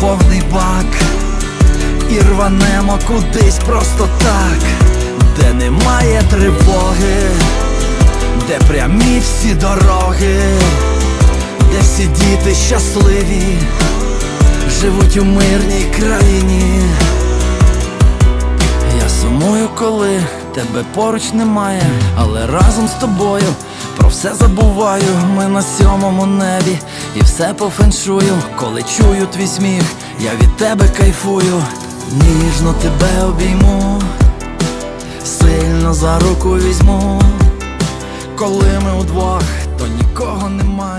повний бак і рванемо кудись просто так, де немає тривоги, де прямі всі дороги, де всі діти щасливі, живуть у мирній країні. Я сумую, коли тебе поруч немає, але разом з тобою про все забуваю. Ми на сьомому небі і все по феншую. Коли чую твій сміх, я від тебе кайфую, ніжно тебе обійму, сильно за руку візьму. Коли ми удвох, то нікого немає.